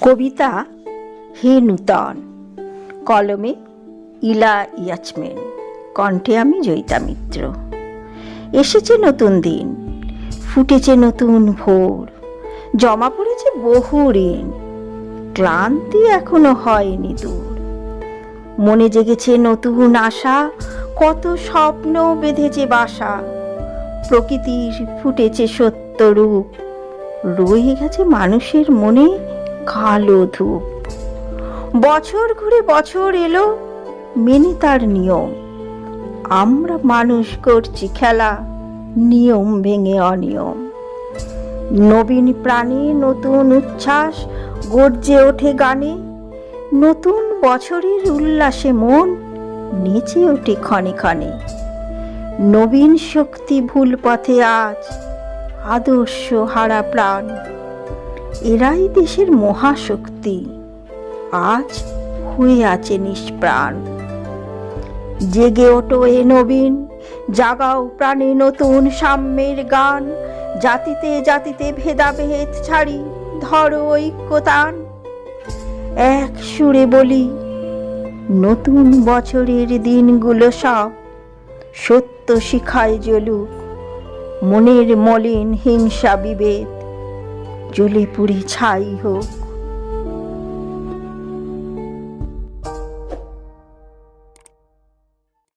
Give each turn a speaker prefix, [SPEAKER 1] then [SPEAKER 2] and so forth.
[SPEAKER 1] কবিতা হে নূতন, কলমে ইলা ইয়াচমেন, কণ্ঠে আমি জয়িতা মিত্র। এসেছে নতুন দিন, ফুটেছে নতুন ভোর, জমা পড়েছে বহু ঋণ, ক্লান্তি এখনও হয়নি দূর। মনে জেগেছে নতুন আশা, কত স্বপ্ন বেঁধেছে বাসা, প্রকৃতির ফুটেছে সত্য রূপ, রয়ে গেছে মানুষের মনে কালো ধূপ। বছর ঘুরে বছর এলো, মেনে তার নিয়ম। আমরা মানুষ করছি খেলা, নিয়ম ভেঙে অনিয়ম। নবীন প্রাণে নতুন উচ্ছ্বাস গর্জে ওঠে গানে। নতুন বছরের উল্লাসে মন নেচে ওঠে ক্ষণে ক্ষণে। নবীন শক্তি ভুল পথে আজ, আদর্শ হারা প্রাণ। এরাই দেশের মহাশক্তি। আজ হয়ে আছে নিষ্প্রাণ। জেগে ওঠো এ নবীন, জাগাও প্রাণে নতুন সাম্যের গান। জাতিতে জাতিতে ভেদাভেদ ছাড়ি, ধরো ঐক্যতান। এক সুরে বলি, নতুন বছরের দিনগুলো সব সত্য শিখায় জ্বলুক। মনের মলিন হিংসা বিভেদ জ্বলে পুড়ে ছাই হোক